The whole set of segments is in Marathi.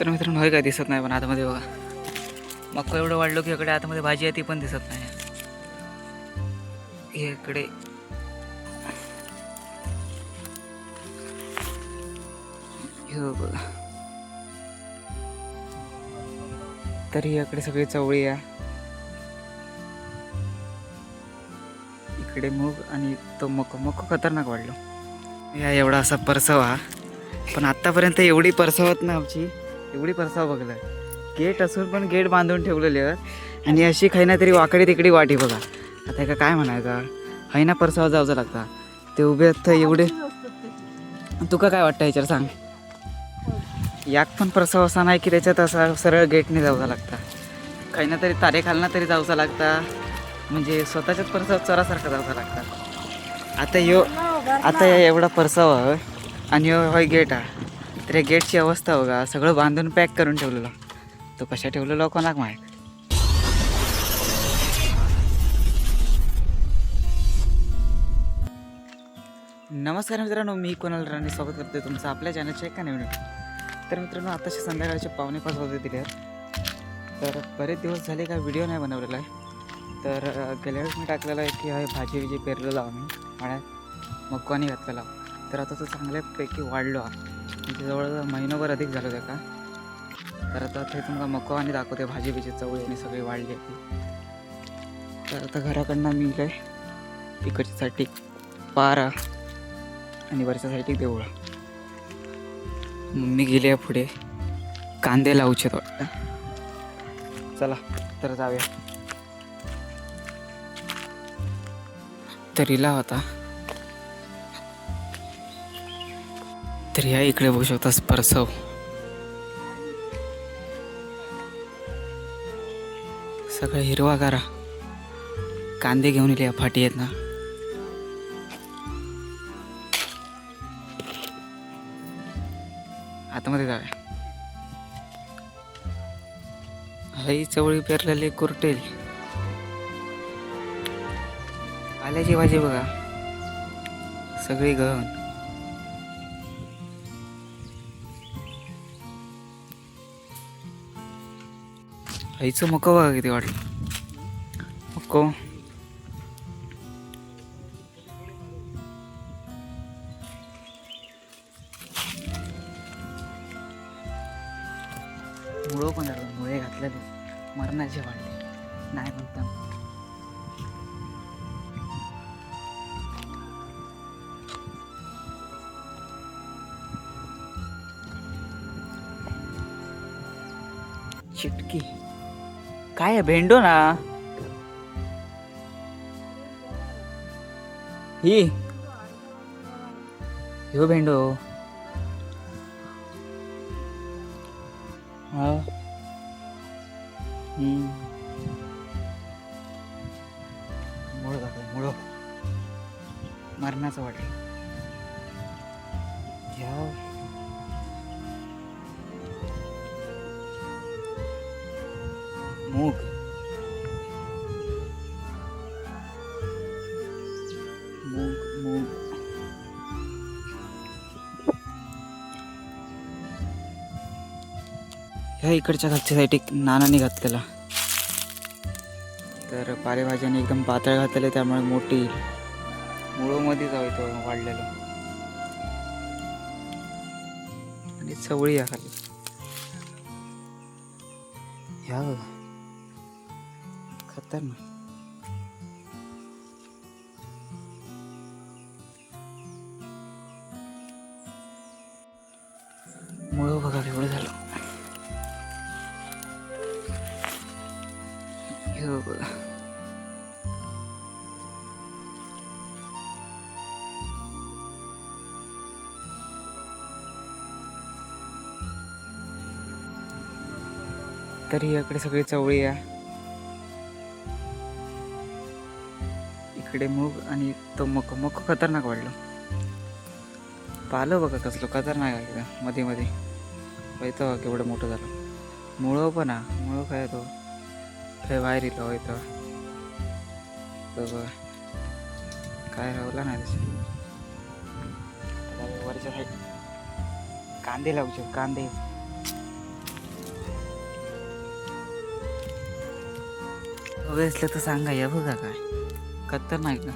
तर मित्रांनो हे काय दिसत नाही पण आतमध्ये बघा. मक्का एवढं वाढलो की इकडे आतमध्ये भाजी आहे ती पण दिसत नाही. हे इकडे. हे बघा. तर याकडे इकडे सगळी चवळी आहे. इकडे मूग आणि तो मको मक खतरनाक वाढलो. या एवढा असा परसवा. पण आत्तापर्यंत एवढी परसवत ना आमची. एवढी परसाव बघलं गेट असून पण गेट बांधून ठेवलेले आहेत. आणि अशी काही ना तरी वाकडी तिकडी वाटी बघा. आता का काय म्हणायचं? हाय ना परसावा जावचं लागता. ते उभे आहेत तर एवढे तुका काय वाटतं याच्यावर सांग. याक पण प्रसव असा नाही की त्याच्यात असा सरळ गेटने जाऊचा लागता. काही ना तरी तारे खालना तरी जावचा लागता. म्हणजे स्वतःच्याच परसाव चरासारखा जावचा लागता. आता यो आता एवढा परसावा आणि यो हय गेट आहे. तर या गेटची अवस्था बघा. सगळं बांधून पॅक करून ठेवलेलं. तो कशा ठेवलेलो कोणाक माहीत? नमस्कार मित्रांनो मी कोणाला राणे. स्वागत करते तुमचं आपल्या चॅनलच्या एका नवीन तर मित्रांनो आताचे संध्याकाळचे पावणे पाच वाजले दिले आहेत तर बरेच दिवस झाले का व्हिडिओ नाही बनवलेला आहे. तर गेल्या वेळेस मी टाकलेला आहे की हा भाजी विजी पेरलेला आम्ही. म्हणायत मग कोणी घातलेला. तर आता तो चांगल्यापैकी वाढलो आहे जवळ जवळजवळ महिनाभर अधिक झालं त्या का? तर आता ते तुम्हाला मको आणि दाखवते भाजी बिजी चवळी आणि सगळी वाढली आहे तर आता घराकडनं मी काय? तिकडच्यासाठी पारा आणि वरच्यासाठी देवळा. मम्मी गेली आहे पुढे. कांदे लावचे वाटतं. चला तर जाऊया. तरीला होता तर या इकडे बघू शकता स्पर्शव. सगळं हिरवा करा कांदे घेऊन येले या फाटी आहेत ना. आतमध्ये जाऊया. हई चवळी पेरलेली कुरटेल. आल्याची भाजी बघा. सगळी गहन. आईचं मको बघा किती वाटलं. मको मुळं पण झालं मुळे घातलेले. मरणाचे वाटले. नाही म्हणता. चिटकी. काय आहे भेंडो ना? ही. ह्यो भेंडो. हा. हम्म. मुळं दाखव मरणाचं वाटेल. घ्या मूग मूग मूग ह्या इकडच्या खालच्या साईड एक नानाने घातलेला. तर पालेभाज्याने एकदम पातळ घातलेले त्यामुळे मोठी मुळोमध्ये जाऊ तो वाढलेलं. आणि चवळी या खाली. ह्या खतरनाक मुळं बघा एवढं झालं. हे बघा. तरी इकडे सगळी चवळी आहे इकडे मूग आणि तो मको मको खतरनाक वाढलं. पालं बघा कसलं खतरनाक आहे मध्ये मध्ये. वैतं बघा केवढं मोठं झालं. मुळं पण हा मुळं काय तो? काय बाहेर येतो वैतं बघा. काय रावला ना वरच्या साईड कांदे लावू कांदे. बघा असलं तर सांगा या बघा काय. कत्तर नाही का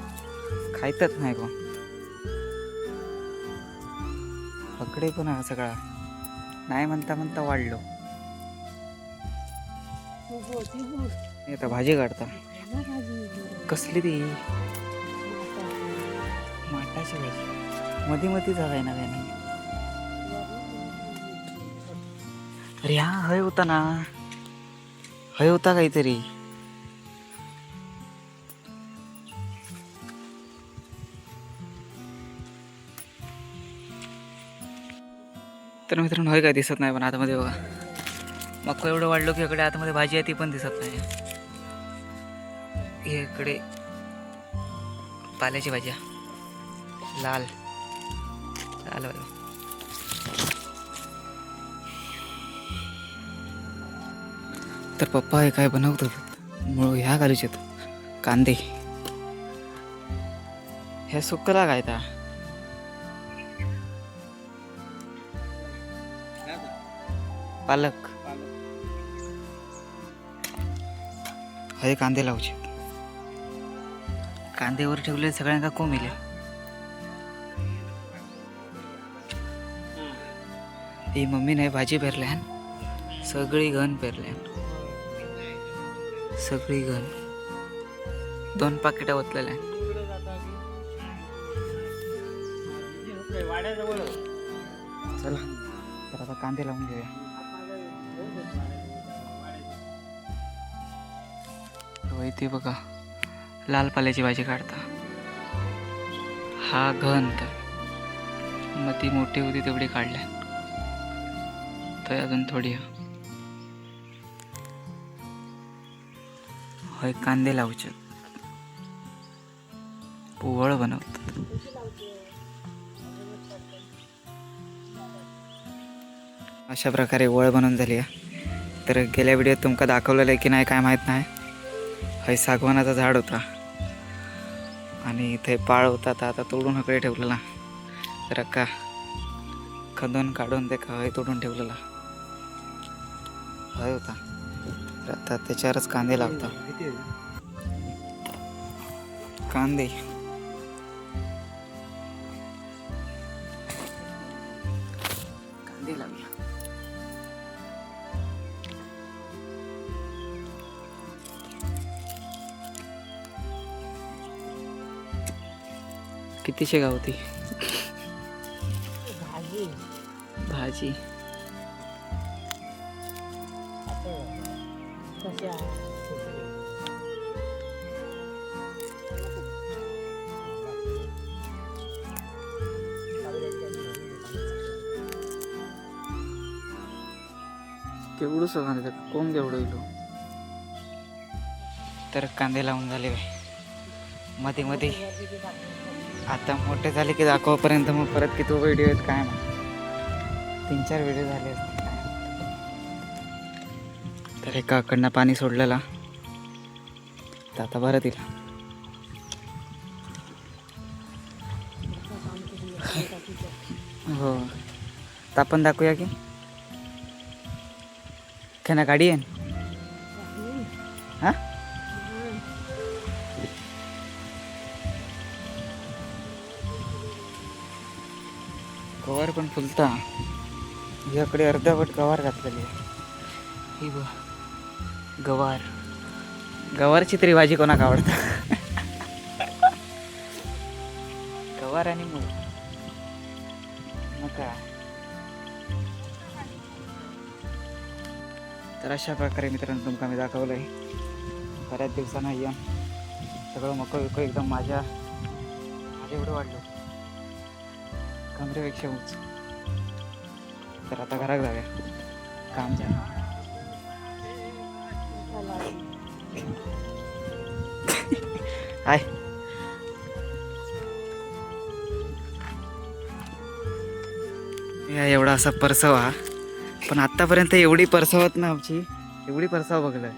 खायतच नाही कोण पकडे पण हा सगळा. नाही म्हणता म्हणता वाढलो. आता भाजी काढता. कसली ती? माटाची भाजी. मध्ये मधी झालाय ना काही नाही अरे हा हय होता ना. हय होता काहीतरी. तर मित्रांनो हे काय दिसत नाही पण आतमध्ये बघा. मग एवढं वाढलो की इकडे आतमध्ये भाजी आहे ती पण दिसत नाही. हे इकडे पाल्याची भाज्या लाल. लाल भाजी तर पप्पा हे काय बनवतो मूळ मुळ ह्या घालूच कांदे. हे सुकला काय पालक. हे कांदे लावचे. कांदेवर ठेवले सगळ्यांका कोंबिले ही मम्मी नाही भाजी पेरल्यान सगळी घन पेरल्यान सगळी घन. दोन पाकिटा ओतलेल्या चला. तर आता कांदे लावून घेऊया. आहे ते बघा लाल पाल्याची भाजी काढता. हा घंत मग ती मोठी होती तेवढी काढल्या. तर अजून थोडी होय कांदे लावचे. पोवळ बनवतात अशा प्रकारे वळ बनवून झाली आहे तर गेल्या व्हिडिओत तुमका दाखवलेलं आहे की नाही काय माहीत नाही. हय सागवानाचा झाड होता. आणि इथे पाळ होता तर आता तोडून हकडे ठेवलेला. तर अक्का खदून काढून ते हय तोडून ठेवलेला. हय होता. तर आता त्याच्यावरच कांदे लावता. कांदे. कितीशे गावती? भाजी. केवढं कांदे कोण केवढं इलो? तर कांदे लावून झाले. मध्ये मध्ये. आता मोठे झाले की दाखवापर्यंत मग परत किती व्हिडिओ आहेत काय माहीत. तीन चार व्हिडिओ झाले असतील काय तर एकाकडनं पाणी सोडलेला. तर आता बरं तिला हो. तर आपण दाखवूया की. ना गाडी आहे. गवार पण फुलता. याकडे अर्धावट गवार घातलेली आहे. ही बघ. गवार. गवारची तरी भाजी कोणाक आवडता? गवार आणि मूळ नका तर अशा प्रकारे मित्रांनो तुमका मी दाखवलं आहे बऱ्याच दिवसांना येऊन सगळं मको विको एकदम माझ्या माझ्या एवढं वाढलं. कमरेपेक्षा उंच तर आता घरात जाऊया. काम झालं. हाय. या एवढा असा परसवा. पण आत्तापर्यंत एवढी परसवत ना आमची एवढी परसाव बघलं.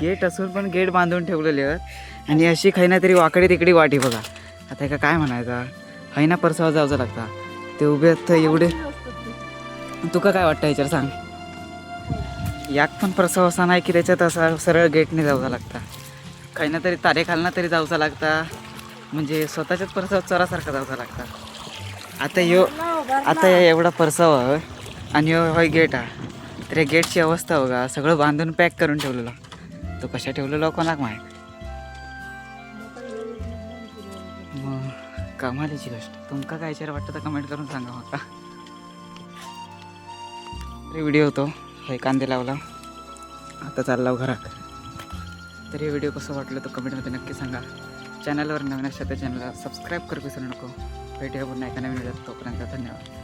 गेट असून पण गेट बांधून ठेवलेले आणि अशी काही ना तरी वाकडी तिकडी वाटी बघा. आता एका काय म्हणायचा? हैना परसावा जावचं लागता. ते उभे आहेत तर एवढे. तुका काय वाटतं याच्यावर सांग. याक पण प्रसव असा नाही की त्याच्यात असा सरळ गेटने जाऊचा लागता. काही ना तरी तारे खालना तरी जाऊचा लागता. म्हणजे स्वतःच्याच परसाव चोरासारखा जाऊचा लागता. आता यो आता या एवढा परसावा आणि यो होय गेट हा. तर या गेटची अवस्था बघा. सगळं बांधून पॅक करून ठेवलेलं. तो कशा ठेवलेलो कोणाक माहीत? कमालीची गोष्ट. तुमका काय विचार वाटतं तर कमेंट करून सांगा माका. रे व्हिडिओ होतो. हे कांदे लावला. आता चालला हो घरात. तर हे व्हिडिओ कसं वाटलं तर कमेंटमध्ये नक्की सांगा. चॅनलवर नवीन असल्या तर चॅनलला सबस्क्राईब करू विसरू नको. भेटूया पुन्हा एका नवीन तोपर्यंत धन्यवाद.